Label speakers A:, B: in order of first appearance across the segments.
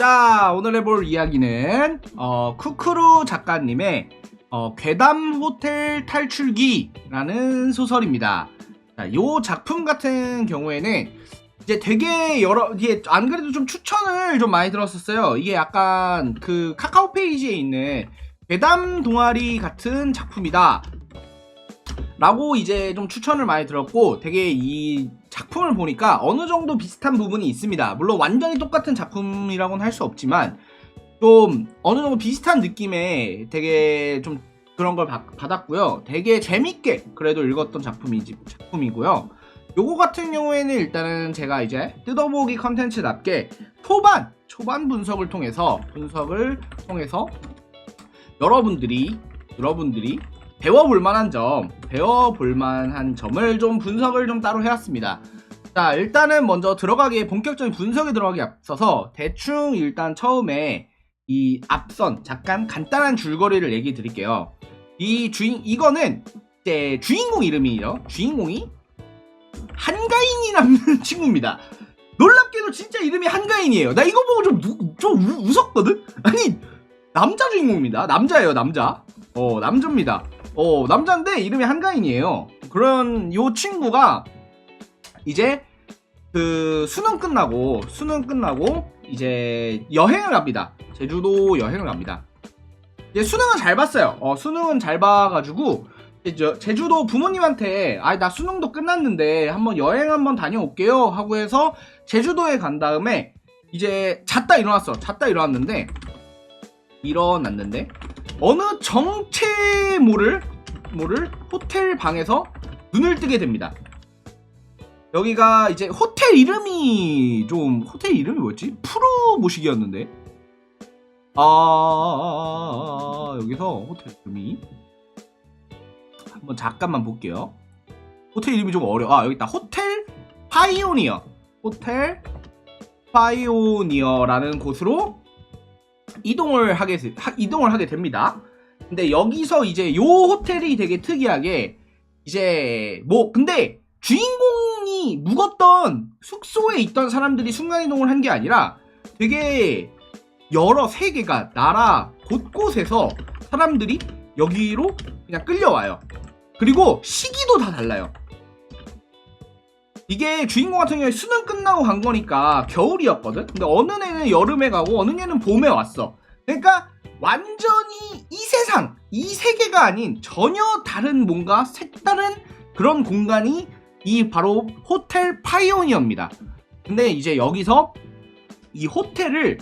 A: 자, 오늘 해볼 이야기는 어, 쿠크루 작가님의 어, 괴담 호텔 탈출기라는 소설입니다. 자, 이 작품 같은 경우에는 이제 되게 여러 이게 안 그래도 좀 추천을 좀 많이 들었었어요. 이게 약간 그 카카오 페이지에 있는 괴담 동아리 같은 작품이다. 라고 이제 좀 추천을 많이 들었고 되게 이 작품을 보니까 어느 정도 비슷한 부분이 있습니다. 물론 완전히 똑같은 작품이라고는 할 수 없지만 좀 어느 정도 비슷한 느낌의 되게 좀 그런 걸 받, 받았고요. 되게 재밌게 그래도 읽었던 작품이지 작품이고요. 요거 같은 경우에는 일단은 제가 이제 뜯어보기 컨텐츠답게 초반 초반 분석을 통해서 분석을 통해서 여러분들이 여러분들이 배워볼 만한 점, 배워볼 만한 점을 좀 분석을 좀 따로 해왔습니다. 자, 일단은 먼저 들어가기, 본격적인 분석에 들어가기 앞서서 대충 일단 처음에 이 앞선 잠깐 간단한 줄거리를 얘기 드릴게요. 이 주인, 이거는 이제 주인공 이름이에요. 주인공이 한가인이라는 친구입니다. 놀랍게도 진짜 이름이 한가인이에요. 나 이거 보고 좀, 무- 좀 우- 웃었거든? 아니, 남자 주인공입니다. 남자예요, 남자. 어, 남자입니다. 어, 남자인데 이름이 한가인이에요. 그런 요 친구가 이제 그 수능 끝나고 수능 끝나고 이제 여행을 갑니다. 제주도 여행을 갑니다. 이제 수능은 잘 봤어요. 어, 수능은 잘 봐가지고 이제 저- 제주도 부모님한테 아 나 수능도 끝났는데 한번 여행 한번 다녀올게요 하고 해서 제주도에 간 다음에 이제 잤다 일어났어. 잤다 일어났는데 일어났는데 어느 정체 모를 모를 호텔 방에서 눈을 뜨게 됩니다. 여기가 이제 호텔 이름이 좀 호텔 이름이 뭐였지? 프로 모식이었는데. 아 여기서 호텔 이름이 한번 잠깐만 볼게요. 호텔 이름이 좀 어려. 아 여기 있다. 호텔 파이오니어. 호텔 파이오니어라는 곳으로 이동을 하게 되- 하- 이동을 하게 됩니다. 근데 여기서 이제 요 호텔이 되게 특이하게 이제 뭐 근데 주인공이 묵었던 숙소에 있던 사람들이 순간 이동을 한 게 아니라 되게 여러 세계가 나라 곳곳에서 사람들이 여기로 그냥 끌려와요. 그리고 시기도 다 달라요. 이게 주인공 같은 경우에 수능 끝나고 간 거니까 겨울이었거든? 근데 어느 애는 여름에 가고 어느 애는 봄에 왔어. 그러니까 완전히 이 세상, 이 세계가 아닌 전혀 다른 뭔가 색다른 그런 공간이 이 바로 호텔 파이오니어입니다. 근데 이제 여기서 이 호텔을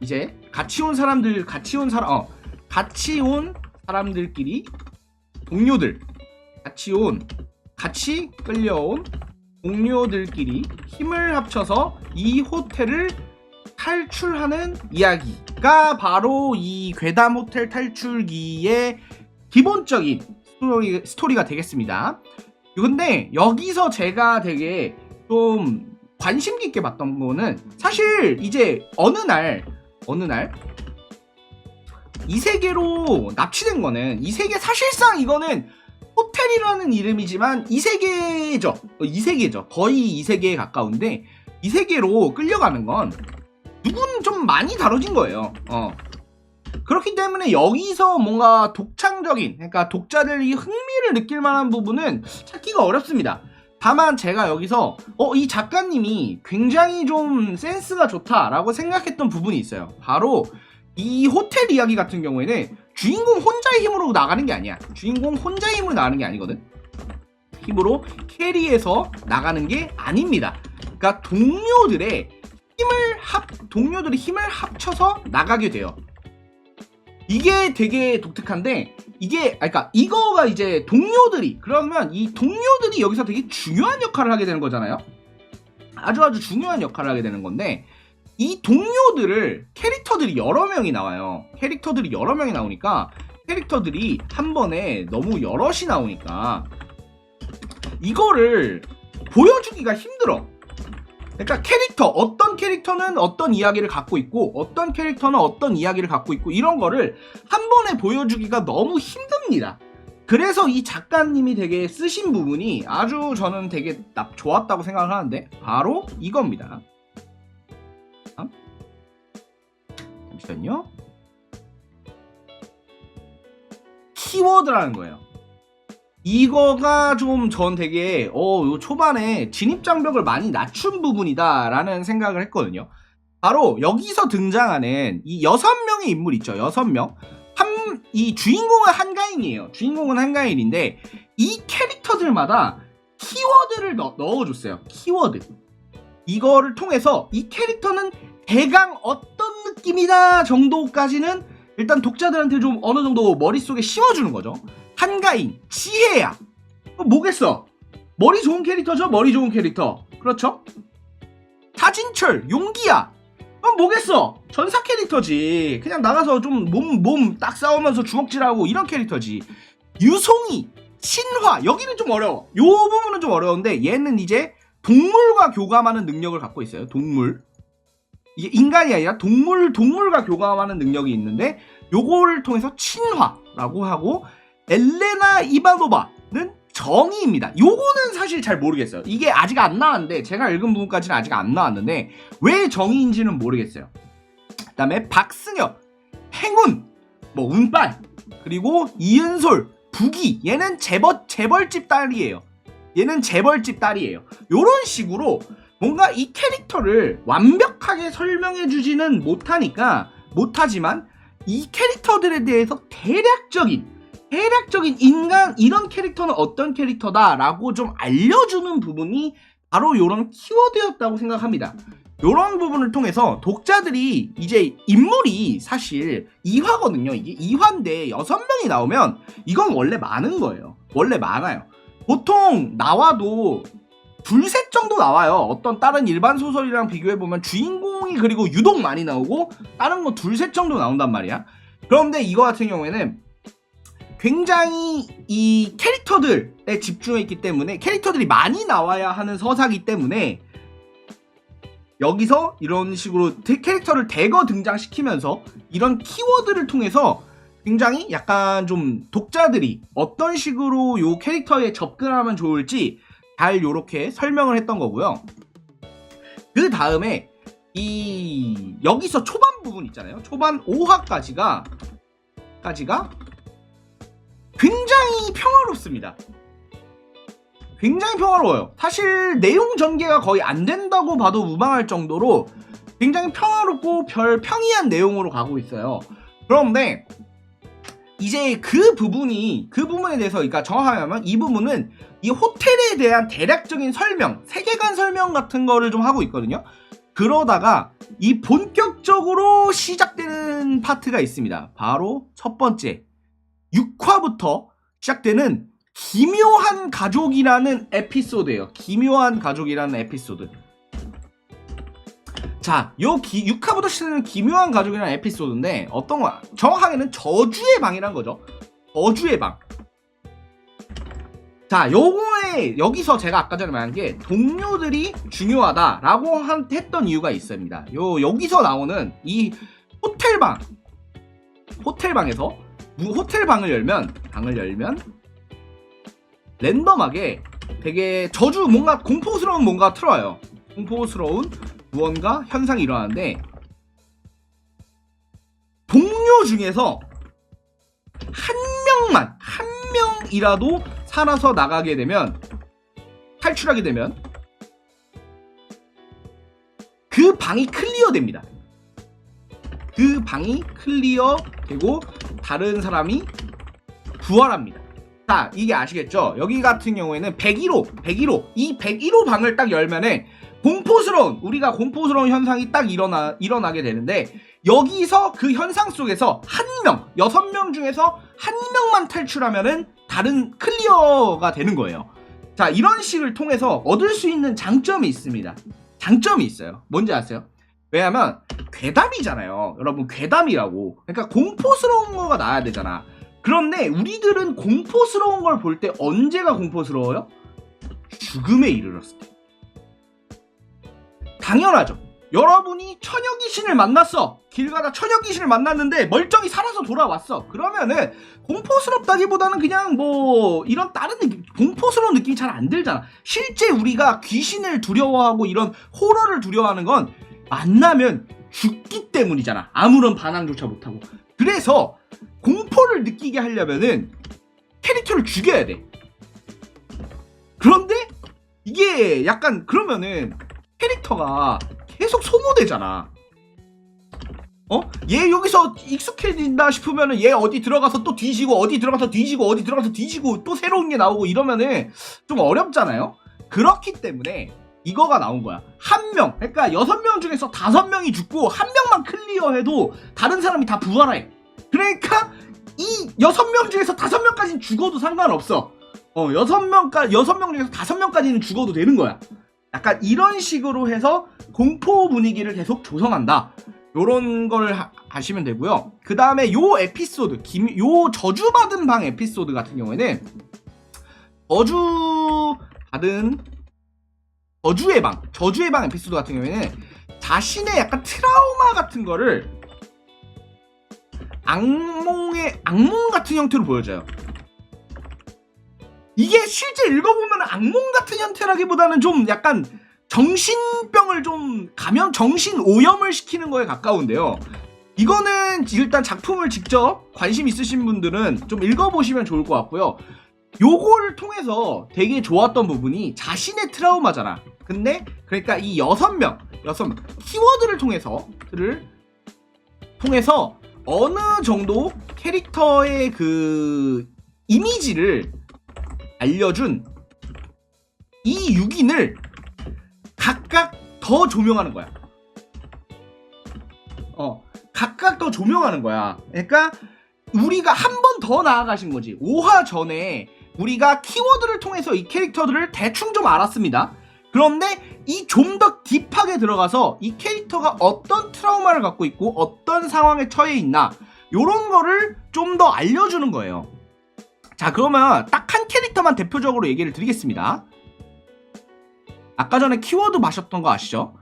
A: 이제 같이 온 사람들, 같이 온 사람, 어, 같이 온 사람들끼리 동료들, 같이 온, 같이 끌려온 동료들끼리 힘을 합쳐서 이 호텔을 탈출하는 이야기가 바로 이 괴담 호텔 탈출기의 기본적인 스토리, 스토리가 되겠습니다. 근데 여기서 제가 되게 좀 관심 깊게 봤던 거는 사실 이제 어느 날 어느 날 이 세계로 납치된 거는 이 세계 사실상 이거는 호텔이라는 이름이지만 이 세계죠. 어, 이 세계죠. 거의 이 세계에 가까운데 이 세계로 끌려가는 건 누군 좀 많이 다뤄진 거예요. 어. 그렇기 때문에 여기서 뭔가 독창적인, 그러니까 독자들이 흥미를 느낄 만한 부분은 찾기가 어렵습니다. 다만 제가 여기서 어, 이 작가님이 굉장히 좀 센스가 좋다라고 생각했던 부분이 있어요. 바로 이 호텔 이야기 같은 경우에는 주인공 혼자의 힘으로 나가는 게 아니야. 주인공 혼자의 힘으로 나가는 게 아니거든. 힘으로 캐리해서 나가는 게 아닙니다. 그러니까 동료들의 힘을 합 동료들이 힘을 합쳐서 나가게 돼요. 이게 되게 독특한데 이게 아 그러니까 이거가 이제 동료들이 그러면 이 동료들이 여기서 되게 중요한 역할을 하게 되는 거잖아요. 아주 아주 중요한 역할을 하게 되는 건데 이 동료들을 캐릭터들이 여러 명이 나와요. 캐릭터들이 여러 명이 나오니까 캐릭터들이 한 번에 너무 여럿이 나오니까 이거를 보여주기가 힘들어. 그러니까 캐릭터 어떤 캐릭터는 어떤 이야기를 갖고 있고 어떤 캐릭터는 어떤 이야기를 갖고 있고 이런 거를 한 번에 보여주기가 너무 힘듭니다. 그래서 이 작가님이 되게 쓰신 부분이 아주 저는 되게 나- 좋았다고 생각을 하는데 바로 이겁니다. 잠시만요. 키워드라는 거예요. 이거가 좀 전 되게 어, 요 초반에 진입 장벽을 많이 낮춘 부분이다라는 생각을 했거든요. 바로 여기서 등장하는 이 여섯 명의 인물 있죠. 여섯 명. 한, 이 주인공은 한가인이에요. 주인공은 한가인인데 이 캐릭터들마다 키워드를 넣, 넣어줬어요. 키워드. 이거를 통해서 이 캐릭터는 대강 어떤 느낌이다 정도까지는 일단 독자들한테 좀 어느 정도 머릿속에 심어주는 거죠. 한가인, 지혜야. 어, 뭐겠어? 머리 좋은 캐릭터죠? 머리 좋은 캐릭터. 그렇죠? 타진철, 용기야. 어, 뭐겠어? 전사 캐릭터지. 그냥 나가서 좀 몸, 몸 딱 싸우면서 주먹질하고 이런 캐릭터지. 유송이, 신화. 여기는 좀 어려워. 요 부분은 좀 어려운데 얘는 이제 동물과 교감하는 능력을 갖고 있어요. 동물. 이게 인간이 아니라 동물, 동물과 교감하는 능력이 있는데 요거를 통해서 친화라고 하고 엘레나 이바노바는 정의입니다. 요거는 사실 잘 모르겠어요. 이게 아직 안 나왔는데 제가 읽은 부분까지는 아직 안 나왔는데 왜 정의인지는 모르겠어요. 그다음에 박승엽, 행운, 뭐 운빨, 그리고 이은솔, 부기 얘는 재벌 재벌집 딸이에요. 얘는 재벌집 딸이에요. 요런 식으로 뭔가 이 캐릭터를 완벽하게 설명해 주지는 못하니까 못하지만 이 캐릭터들에 대해서 대략적인 대략적인 인간 이런 캐릭터는 어떤 캐릭터다라고 좀 알려주는 부분이 바로 이런 키워드였다고 생각합니다. 이런 부분을 통해서 독자들이 이제 인물이 사실 2화거든요. 이게 2화인데 6명이 나오면 이건 원래 많은 거예요. 원래 많아요. 보통 나와도 둘셋 정도 나와요. 어떤 다른 일반 소설이랑 비교해보면 주인공이 그리고 유독 많이 나오고 다른 거 둘셋 정도 나온단 말이야. 그런데 이거 같은 경우에는 굉장히 이 캐릭터들에 집중했기 때문에 캐릭터들이 많이 나와야 하는 서사기 때문에 여기서 이런 식으로 대- 캐릭터를 대거 등장시키면서 이런 키워드를 통해서 굉장히 약간 좀 독자들이 어떤 식으로 요 캐릭터에 접근하면 좋을지 잘 요렇게 설명을 했던 거고요. 그 다음에 이 여기서 초반 부분 있잖아요. 초반 5화까지가 까지가 굉장히 평화롭습니다. 굉장히 평화로워요. 사실 내용 전개가 거의 안 된다고 봐도 무방할 정도로 굉장히 평화롭고 별 평이한 내용으로 가고 있어요. 그런데 이제 그 부분이 그 부분에 대해서 그러니까 정확하게 이 부분은 이 호텔에 대한 대략적인 설명, 세계관 설명 같은 거를 좀 하고 있거든요. 그러다가 이 본격적으로 시작되는 파트가 있습니다. 바로 첫 번째 6화부터 시작되는 기묘한 가족이라는 에피소드예요. 기묘한 가족이라는 에피소드. 자, 요 기, 6화부터 시작되는 기묘한 가족이라는 에피소드인데 어떤 거? 정확하게는 저주의 방이란 거죠. 저주의 방. 자, 요거에 여기서 제가 아까 전에 말한 게 동료들이 중요하다라고 한, 했던 이유가 있습니다. 요 여기서 나오는 이 호텔 방, 호텔 방에서 무- 호텔 방을 열면 방을 열면 랜덤하게 되게 저주 뭔가 공포스러운 뭔가 틀어요. 공포스러운 무언가 현상이 일어나는데 동료 중에서 한 명만 한 명이라도 살아서 나가게 되면 탈출하게 되면 그 방이 클리어됩니다. 그 방이 클리어되고 다른 사람이 부활합니다. 자, 이게 아시겠죠? 여기 같은 경우에는 101호, 101호, 이 101호 방을 딱 열면은 공포스러운, 우리가 공포스러운 현상이 딱 일어나, 일어나게 되는데, 여기서 그 현상 속에서 한 명, 여섯 명 중에서 한 명만 탈출하면은 다른 클리어가 되는 거예요. 자, 이런 식을 통해서 얻을 수 있는 장점이 있습니다. 장점이 있어요. 뭔지 아세요? 왜냐면, 괴담이잖아요. 여러분, 괴담이라고. 그러니까 공포스러운 거가 나야 되잖아. 그런데 우리들은 공포스러운 걸 볼 때 언제가 공포스러워요? 죽음에 이르렀을 때. 당연하죠. 여러분이 처녀 귀신을 만났어. 길 가다 처녀 귀신을 만났는데 멀쩡히 살아서 돌아왔어. 그러면은 공포스럽다기보다는 그냥 뭐 이런 다른 느낌, 공포스러운 느낌이 잘 안 들잖아. 실제 우리가 귀신을 두려워하고 이런 호러를 두려워하는 건 만나면 죽기 때문이잖아. 아무런 반항조차 못하고. 그래서 공포를 느끼게 하려면은 캐릭터를 죽여야 돼. 그런데 이게 약간 그러면은 캐릭터가 계속 소모되잖아. 어? 얘 여기서 익숙해진다 싶으면은 얘 어디 들어가서 또 뒤지고 어디 들어가서 뒤지고 어디 들어가서 뒤지고 또 새로운 게 나오고 이러면은 좀 어렵잖아요. 그렇기 때문에 이거가 나온 거야. 한 명, 그러니까 여섯 명 중에서 다섯 명이 죽고 한 명만 클리어해도 다른 사람이 다 부활해. 그러니까 이 여섯 명 중에서 다섯 명까지는 죽어도 상관없어. 어, 여섯 명까 여섯 명 중에서 다섯 명까지는 죽어도 되는 거야. 약간 이런 식으로 해서 공포 분위기를 계속 조성한다. 요런 걸 하, 시면 되고요. 그 다음에 요 에피소드, 김, 요 저주받은 방 에피소드 같은 경우에는 저주받은 저주의 방, 저주의 방 에피소드 같은 경우에는 자신의 약간 트라우마 같은 거를 악몽의 악몽 같은 형태로 보여줘요. 이게 실제 읽어보면 악몽 같은 형태라기보다는 좀 약간 정신병을 좀 감염, 정신 오염을 시키는 거에 가까운데요. 이거는 일단 작품을 직접 관심 있으신 분들은 좀 읽어보시면 좋을 것 같고요. 요거를 통해서 되게 좋았던 부분이 자신의 트라우마잖아. 근데 그러니까 이 여섯 명, 여섯 명 키워드를 통해서를 통해서 어느 정도 캐릭터의 그 이미지를 알려준 이 6인을 각각 더 조명하는 거야. 어, 각각 더 조명하는 거야. 그러니까 우리가 한 번 더 나아가신 거지. 5화 전에 우리가 키워드를 통해서 이 캐릭터들을 대충 좀 알았습니다. 그런데 이 좀 더 딥하게 들어가서 이 캐릭터가 어떤 트라우마를 갖고 있고 어떤 상황에 처해 있나 요런 거를 좀 더 알려주는 거예요. 자 그러면 딱 한 캐릭터만 대표적으로 얘기를 드리겠습니다. 아까 전에 키워드 마셨던 거 아시죠?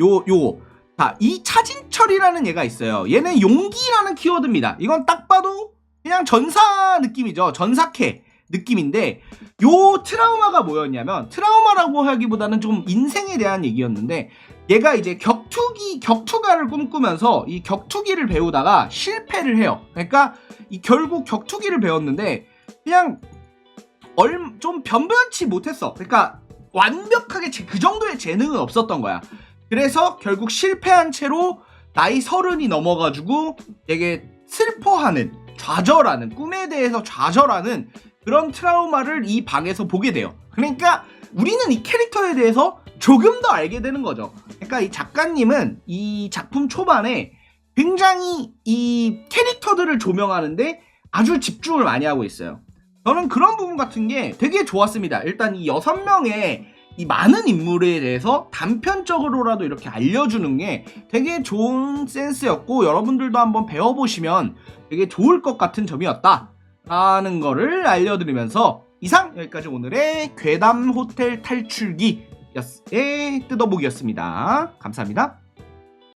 A: 요 요거 자, 이 차진철이라는 얘가 있어요. 얘는 용기라는 키워드입니다. 이건 딱 봐도 그냥 전사 느낌이죠. 전사캐 느낌인데 요 트라우마가 뭐였냐면 트라우마라고 하기보다는 좀 인생에 대한 얘기였는데 얘가 이제 격투기 격투가를 꿈꾸면서 이 격투기를 배우다가 실패를 해요. 그러니까 이 결국 격투기를 배웠는데 그냥 얼 좀 변변치 못했어. 그러니까 완벽하게 제- 그 정도의 재능은 없었던 거야. 그래서 결국 실패한 채로 나이 서른이 넘어가지고 되게 슬퍼하는 좌절하는 꿈에 대해서 좌절하는 그런 트라우마를 이 방에서 보게 돼요. 그러니까 우리는 이 캐릭터에 대해서 조금 더 알게 되는 거죠. 그러니까 이 작가님은 이 작품 초반에 굉장히 이 캐릭터들을 조명하는데 아주 집중을 많이 하고 있어요. 저는 그런 부분 같은 게 되게 좋았습니다. 일단 이 여섯 명의 이 많은 인물에 대해서 단편적으로라도 이렇게 알려주는 게 되게 좋은 센스였고 여러분들도 한번 배워보시면 되게 좋을 것 같은 점이었다. 라는 거를 알려드리면서 이상 여기까지 오늘의 괴담 호텔 탈출기의 뜯어보기였습니다. 감사합니다.